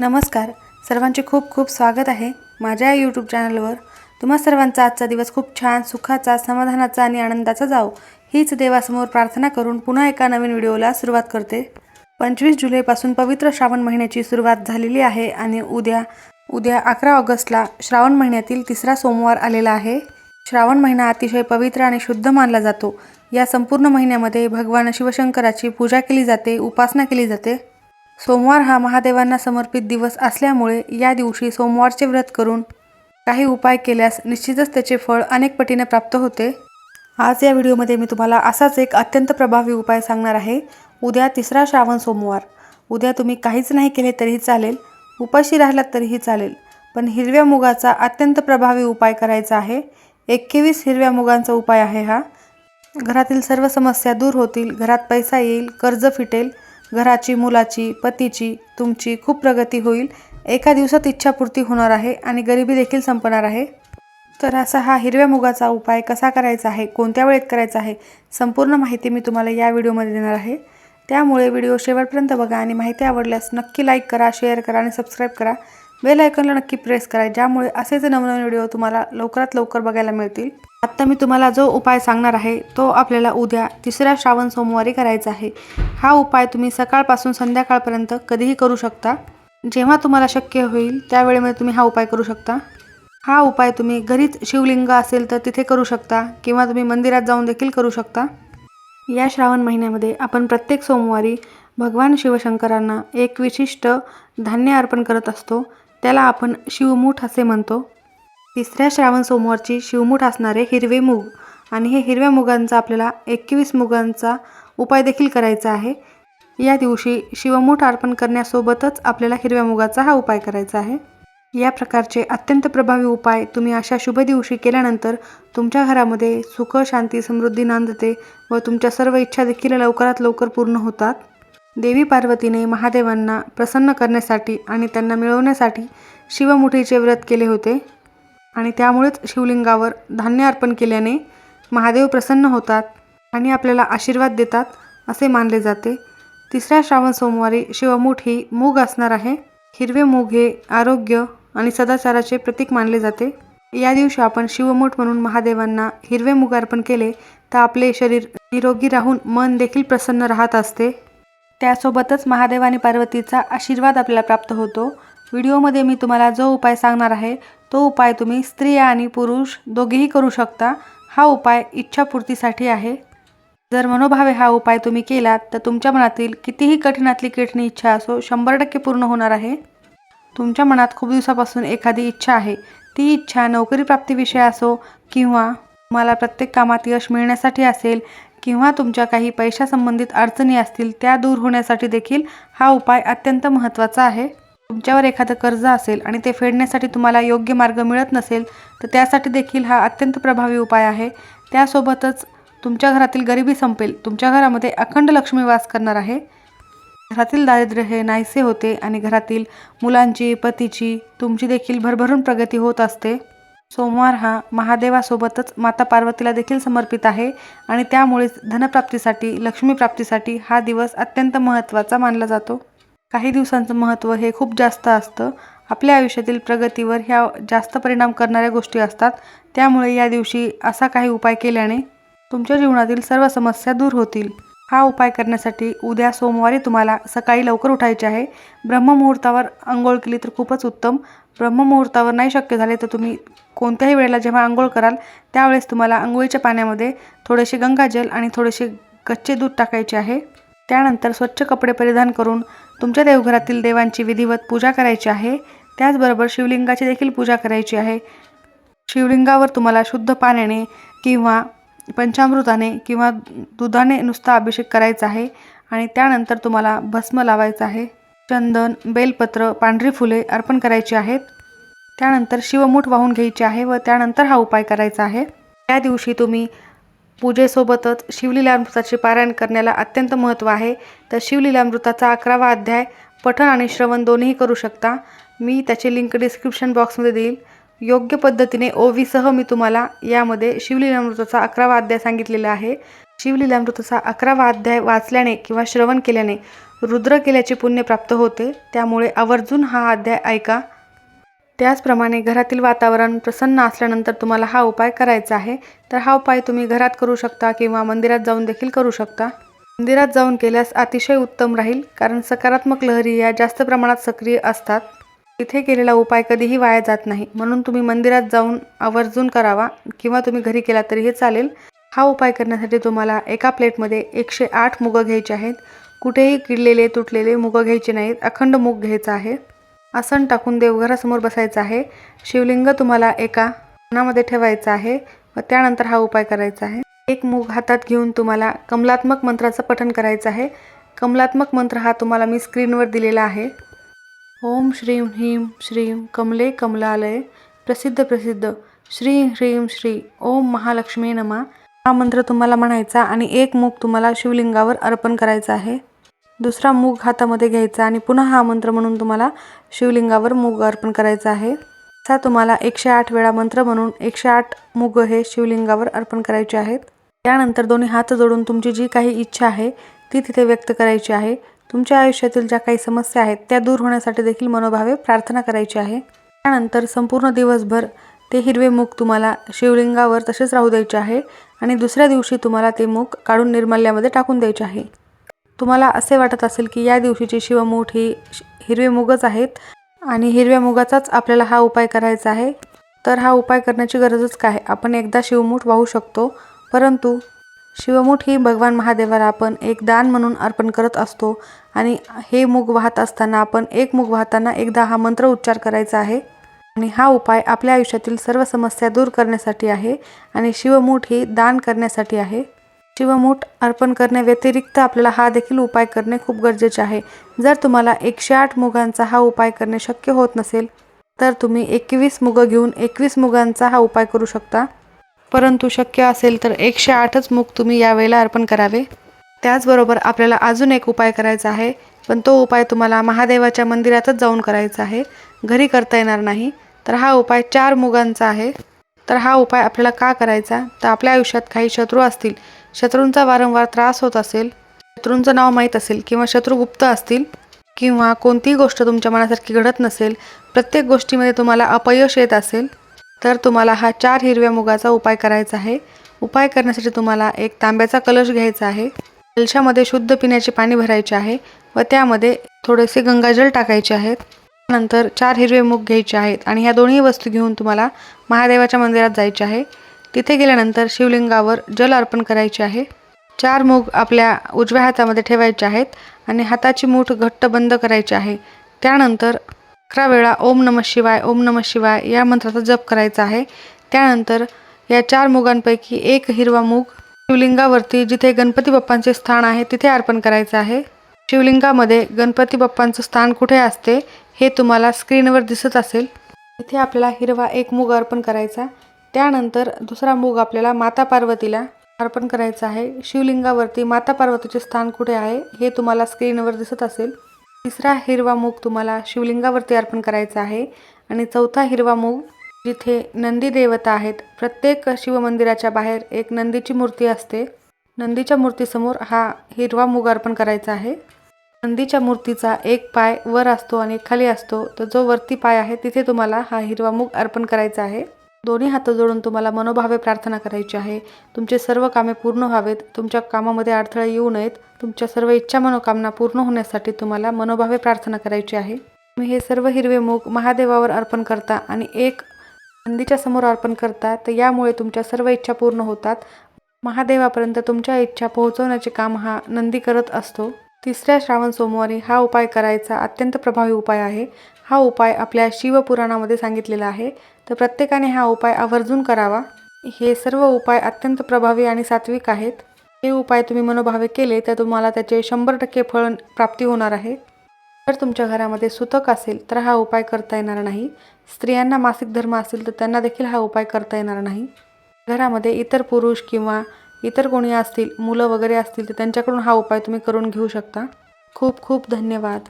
नमस्कार. सर्वांचे खूप खूप स्वागत आहे माझ्या यूट्यूब चॅनलवर तुम्हा सर्वांचा आजचा दिवस खूप छान सुखाचा समाधानाचा आणि आनंदाचा जाओ हीच देवासमोर प्रार्थना करून पुन्हा एका नवीन व्हिडिओला सुरुवात करते. पंचवीस जुलैपासून पवित्र श्रावण महिन्याची सुरुवात झालेली आहे आणि उद्या उद्या अकरा ऑगस्टला श्रावण महिन्यातील तिसरा सोमवार आलेला आहे. श्रावण महिना अतिशय पवित्र आणि शुद्ध मानला जातो. या संपूर्ण महिन्यामध्ये भगवान शिवशंकराची पूजा केली जाते उपासना केली जाते. सोमवार हा महादेवांना समर्पित दिवस असल्यामुळे या दिवशी सोमवारचे व्रत करून काही उपाय केल्यास निश्चितच त्याचे फळ अनेक पटीने प्राप्त होते. आज या व्हिडिओमध्ये मी तुम्हाला असाच एक अत्यंत प्रभावी उपाय सांगणार आहे. उद्या तिसरा श्रावण सोमवार. उद्या तुम्ही काहीच नाही केले तरीही चालेल. उपाशी राहिलात तरीही चालेल. पण हिरव्या मुगाचा अत्यंत प्रभावी उपाय करायचा आहे. एक्केवीस हिरव्या मुगांचा उपाय आहे हा. घरातील सर्व समस्या दूर होतील. घरात पैसा येईल. कर्ज फिटेल. घराची मुलाची पतीची तुमची खूप प्रगती होईल. एका दिवसात इच्छापूर्ती होणार आहे आणि गरिबी देखील संपणार आहे. तर असा हा हिरव्या मुगाचा उपाय कसा करायचा आहे कोणत्या वेळेत करायचा आहे संपूर्ण माहिती मी तुम्हाला या व्हिडिओमध्ये देणार आहे. त्यामुळे व्हिडिओ शेवटपर्यंत बघा आणि माहिती आवडल्यास नक्की लाईक करा शेअर करा आणि सबस्क्राईब करा. बेल आयकॉनला नक्की प्रेस करा ज्यामुळे असेच नवनवीन व्हिडिओ तुम्हाला लवकरात लवकर बघायला मिळतील. आत्ता मी तुम्हाला जो उपाय सांगणार आहे तो आपल्याला उद्या तिसऱ्या श्रावण सोमवारी करायचा आहे. हा उपाय तुम्ही सकाळपासून संध्याकाळपर्यंत कधीही करू शकता. जेव्हा तुम्हाला शक्य होईल त्यावेळेमध्ये तुम्ही हा उपाय करू शकता. हा उपाय तुम्ही घरीच शिवलिंग असेल तर तिथे करू शकता किंवा तुम्ही मंदिरात जाऊन देखील करू शकता. या श्रावण महिन्यामध्ये आपण प्रत्येक सोमवारी भगवान शिवशंकरांना एक विशिष्ट धान्य अर्पण करत असतो. त्याला आपण शिवमूठ असे म्हणतो. तिसऱ्या श्रावण सोमवारची शिवमूठ असणारे हिरवे मूग आणि हे हिरव्या मुगांचा आपल्याला एकवीस मुगांचा उपाय देखील करायचा आहे. या दिवशी शिवमूठ अर्पण करण्यासोबतच आपल्याला हिरव्या मुगाचा हा उपाय करायचा आहे. या प्रकारचे अत्यंत प्रभावी उपाय तुम्ही अशा शुभ दिवशी केल्यानंतर तुमच्या घरामध्ये सुख शांती समृद्धी नांदते व तुमच्या सर्व इच्छा देखील लवकरात लवकर पूर्ण होतात. देवी पार्वतीने महादेवांना प्रसन्न करण्यासाठी आणि त्यांना मिळवण्यासाठी शिवमुठीचे व्रत केले होते. आणि त्यामुळेच शिवलिंगावर धान्य अर्पण केल्याने महादेव प्रसन्न होतात आणि आपल्याला आशीर्वाद देतात असे मानले जाते. तिसऱ्या श्रावण सोमवारी शिवमूठ ही मूग असणार आहे. हिरवे मूग हे आरोग्य आणि सदाचाराचे प्रतीक मानले जाते. या दिवशी आपण शिवमूठ म्हणून महादेवांना हिरवे मूग अर्पण केले तर आपले शरीर निरोगी राहून मन देखील प्रसन्न राहत असते. त्यासोबतच महादेव आणि पार्वतीचा आशीर्वाद आपल्याला प्राप्त होतो. व्हिडिओमध्ये मी तुम्हाला जो उपाय सांगणार आहे तो उपाय तुम्ही स्त्रिया आणि पुरुष दोघेही करू शकता. हा उपाय इच्छापूर्तीसाठी आहे. जर मनोभावे हा उपाय तुम्ही केलात तर तुमच्या मनातील कितीही कठीणातली कठीण इच्छा असो शंभर टक्के पूर्ण होणार आहे. तुमच्या मनात खूप दिवसापासून एखादी इच्छा आहे. ती इच्छा नोकरी प्राप्तीविषयी असो किंवा मला प्रत्येक कामात यश मिळण्यासाठी असेल किंवा तुमच्या काही पैशासंबंधित अडचणी असतील त्या दूर होण्यासाठी देखील हा उपाय अत्यंत महत्त्वाचा आहे. तुमच्यावर एखादं कर्ज असेल आणि ते फेडण्यासाठी तुम्हाला योग्य मार्ग मिळत नसेल तर त्यासाठी देखील हा अत्यंत प्रभावी उपाय आहे. त्यासोबतच तुमच्या घरातील गरिबी संपेल तुमच्या घरामध्ये अखंड लक्ष्मी वास करणार आहे. घरातील दारिद्र्य हे नाहीसे होते आणि घरातील मुलांची पतीची तुमची देखील भरभरून प्रगती होत असते. सोमवार हा महादेवासोबतच माता पार्वतीला देखील समर्पित आहे आणि त्यामुळेच धनप्राप्तीसाठी लक्ष्मीप्राप्तीसाठी हा दिवस अत्यंत महत्त्वाचा मानला जातो. काही दिवसांचं महत्त्व हे खूप जास्त असतं. आपल्या आयुष्यातील प्रगतीवर ह्या जास्त परिणाम करणाऱ्या गोष्टी असतात. त्यामुळे या दिवशी असा काही उपाय केल्याने तुमच्या जीवनातील सर्व समस्या दूर होतील. हा उपाय करण्यासाठी उद्या सोमवारी तुम्हाला सकाळी लवकर उठायचे आहे. ब्रह्ममुहूर्तावर आंघोळ केली तर खूपच उत्तम. ब्रह्ममुहूर्तावर नाही शक्य झाले तर तुम्ही कोणत्याही वेळेला जेव्हा आंघोळ कराल त्यावेळेस तुम्हाला आंघोळीच्या पाण्यामध्ये थोडेसे गंगाजल आणि थोडेसे कच्चे दूध टाकायचे आहे. त्यानंतर स्वच्छ कपडे परिधान करून तुमच्या देवघरातील देवांची विधिवत पूजा करायची आहे. त्याचबरोबर शिवलिंगाची देखील पूजा करायची आहे. शिवलिंगावर तुम्हाला शुद्ध पाण्याने किंवा पंचामृताने किंवा दुधाने नुसता अभिषेक करायचा आहे आणि त्यानंतर तुम्हाला भस्म लावायचं आहे. चंदन बेलपत्र पांढरी फुले अर्पण करायची आहेत. त्यानंतर शिवमूठ वाहून घ्यायची आहे व त्यानंतर हा उपाय करायचा आहे. त्या दिवशी तुम्ही पूजेसोबतच शिवलीलामृताचे पारायण करण्याला अत्यंत महत्त्व आहे. तर शिवलीलामृताचा अकरावा अध्याय पठण आणि श्रवण दोन्ही करू शकता. मी त्याची लिंक डिस्क्रिप्शन बॉक्समध्ये देईल. योग्य पद्धतीने ओवीसह मी तुम्हाला यामध्ये शिवलीलामृताचा अकरावा अध्याय सांगितलेला आहे. शिवलीलामृताचा अकरावा अध्याय वाचल्याने किंवा श्रवण केल्याने रुद्र केल्याचे पुण्य प्राप्त होते. त्यामुळे आवर्जून हा अध्याय ऐका. त्याचप्रमाणे घरातील वातावरण प्रसन्न असल्यानंतर तुम्हाला हा उपाय करायचा आहे. तर हा उपाय तुम्ही घरात करू शकता किंवा मंदिरात जाऊन देखील करू शकता. मंदिरात जाऊन केल्यास अतिशय उत्तम राहील कारण सकारात्मक लहरी या जास्त प्रमाणात सक्रिय असतात. तिथे केलेला उपाय कधीही वाया जात नाही. म्हणून तुम्ही मंदिरात जाऊन आवर्जून करावा किंवा तुम्ही घरी केला तरीही चालेल. हा उपाय करण्यासाठी तुम्हाला एका प्लेटमध्ये एकशे आठ मुगं घ्यायचे आहेत. कुठेही किडलेले तुटलेले मुगं घ्यायचे नाहीत. अखंड मूग घ्यायचा आहे. आसन टाकून देवघरासमोर बसायचं आहे. शिवलिंग तुम्हाला एका मनामध्ये ठेवायचं आहे व त्यानंतर हा उपाय करायचा आहे. एक मूग हातात घेऊन तुम्हाला कमलात्मक मंत्राचं पठण करायचं आहे. कमलात्मक मंत्र हा तुम्हाला मी स्क्रीनवर दिलेला आहे. ओम श्रीं ह्रीं श्रीं कमले कमलालय प्रसिद्ध प्रसिद्ध. श्री ह्रीं श्री ओम महालक्ष्मी नमा. हा मंत्र तुम्हाला म्हणायचा आणि एक मूग तुम्हाला शिवलिंगावर अर्पण करायचा आहे. दुसरा मूग हातामध्ये घ्यायचा आणि पुन्हा हा मंत्र म्हणून तुम्हाला शिवलिंगावर मूग अर्पण करायचा आहे. असा तुम्हाला एकशे आठ वेळा मंत्र म्हणून एकशे आठ मूग हे शिवलिंगावर अर्पण करायचे आहेत. त्यानंतर दोन्ही हात जोडून तुमची जी काही इच्छा आहे ती तिथे व्यक्त करायची आहे. तुमच्या आयुष्यातील ज्या काही समस्या आहेत त्या दूर होण्यासाठी देखील मनोभावे प्रार्थना करायची आहे. त्यानंतर संपूर्ण दिवसभर ते हिरवे मूग तुम्हाला शिवलिंगावर तसेच राहू द्यायचे आहे आणि दुसऱ्या दिवशी तुम्हाला ते मूग काढून निर्माल्यामध्ये टाकून द्यायचे आहे. तुम्हाला असे वाटत असेल की या दिवशीची शिवमूठ ही हिरवे मुगच आहेत आणि हिरव्या मुगाचाच आपल्याला हा उपाय करायचा आहे तर हा उपाय करण्याची गरजच काय? आपण एकदा शिवमूठ वाहू शकतो परंतु शिवमूठ ही भगवान महादेवाला आपण एक दान म्हणून अर्पण करत असतो आणि हे मूग वाहत असताना आपण एक मूग वाहताना एकदा हा मंत्र उच्चार करायचा आहे. आणि हा उपाय आपल्या आयुष्यातील सर्व समस्या दूर करण्यासाठी आहे आणि शिवमूठ ही दान करण्यासाठी आहे. शिवमूठ अर्पण करण्याव्यतिरिक्त आपल्याला हा देखील उपाय करणे खूप गरजेचे आहे. जर तुम्हाला एकशे आठ मुगांचा हा उपाय करणे शक्य होत नसेल तर तुम्ही एकवीस मुगं घेऊन एकवीस मुगांचा हा उपाय करू शकता. परंतु शक्य असेल तर एकशे आठच मुग तुम्ही यावेळेला अर्पण करावे. त्याचबरोबर आपल्याला अजून एक उपाय करायचा आहे पण तो उपाय तुम्हाला महादेवाच्या मंदिरातच जाऊन करायचा आहे. घरी करता येणार नाही तर हा उपाय चार मुगांचा आहे. तर हा उपाय आपल्याला का करायचा? तर आपल्या आयुष्यात काही शत्रू असतील शत्रूंचा वारंवार त्रास होत असेल शत्रूंचं नाव माहीत असेल किंवा शत्रू गुप्त असतील किंवा कोणतीही गोष्ट तुमच्या मनासारखी घडत नसेल प्रत्येक गोष्टीमध्ये तुम्हाला अपयश येत असेल तर तुम्हाला हा चार हिरव्या मुगाचा उपाय करायचा आहे. उपाय करण्यासाठी तुम्हाला एक तांब्याचा कलश घ्यायचा आहे. कलशामध्ये शुद्ध पिण्याचे पाणी भरायचे आहे व त्यामध्ये थोडेसे गंगाजल टाकायचे आहेत. नंतर चार हिरवे मूग घ्यायचे आहेत आणि ह्या दोन्ही वस्तू घेऊन तुम्हाला महादेवाच्या मंदिरात जायचे आहे. तिथे गेल्यानंतर शिवलिंगावर जल अर्पण करायचे आहे. चार मूग आपल्या उजव्या हातामध्ये ठेवायचे आहेत आणि हाताची मूठ घट्ट बंद करायची आहे. त्यानंतर अकरा वेळा ओम नम शिवाय ओम नम शिवाय या मंत्राचा जप करायचा आहे. त्यानंतर या चार मुगांपैकी एक हिरवा मूग शिवलिंगावरती जिथे गणपती बाप्पांचे स्थान आहे तिथे अर्पण करायचं आहे. शिवलिंगामध्ये गणपती बाप्पांचं स्थान कुठे असते हे तुम्हाला स्क्रीनवर दिसत असेल. इथे आपल्याला हिरवा एक मूग अर्पण करायचा त्यानंतर दुसरा मूग आपल्याला माता पार्वतीला अर्पण करायचा आहे. शिवलिंगावरती माता पार्वतीचे स्थान कुठे आहे हे तुम्हाला स्क्रीनवर दिसत असेल. तिसरा हिरवा मूग तुम्हाला शिवलिंगावरती अर्पण करायचा आहे. आणि चौथा हिरवा मूग जिथे नंदी देवता आहेत. प्रत्येक शिवमंदिराच्या बाहेर एक नंदीची मूर्ती असते. नंदीच्या मूर्तीसमोर हा हिरवा मूग अर्पण करायचा आहे. नंदीच्या मूर्तीचा एक पाय वर असतो आणि खाली असतो. तर जो वरती पाय आहे तिथे तुम्हाला हा हिरवा मूग अर्पण करायचा आहे. दोन्ही हात जोडून तुम्हाला मनोभावे प्रार्थना करायची आहे. तुमचे सर्व कामे पूर्ण व्हावेत. तुमच्या कामामध्ये अडथळे येऊ नयेत. तुमच्या सर्व इच्छा मनोकामना पूर्ण होण्यासाठी तुम्हाला मनोभावे प्रार्थना करायची आहे. तुम्ही हे सर्व हिरवे मूग महादेवावर अर्पण करता आणि एक नंदीच्या समोर अर्पण करता तर यामुळे तुमच्या सर्व इच्छा पूर्ण होतात. महादेवापर्यंत तुमच्या इच्छा पोहोचवण्याचे काम हा नंदी करत असतो. तिसऱ्या श्रावण सोमवारी हा उपाय करायचा अत्यंत प्रभावी उपाय आहे. हा उपाय आपल्या शिवपुराणामध्ये सांगितलेला आहे. तर प्रत्येकाने हा उपाय आवर्जून करावा. हे सर्व उपाय अत्यंत प्रभावी आणि सात्विक आहेत. हे उपाय तुम्ही मनोभावे केले तर तुम्हाला त्याचे शंभर टक्के फळ प्राप्ती होणार आहे. जर तुमच्या घरामध्ये सुतक असेल तर हा उपाय करता येणार नाही. स्त्रियांना मासिक धर्म असेल तर त्यांना देखील हा उपाय करता येणार नाही. घरामध्ये इतर पुरुष किंवा इतर कोणी असतील मुलं वगैरे असतील तर त्यांच्याकडून हा उपाय तुम्ही करून घेऊ शकता. खूप खूप धन्यवाद.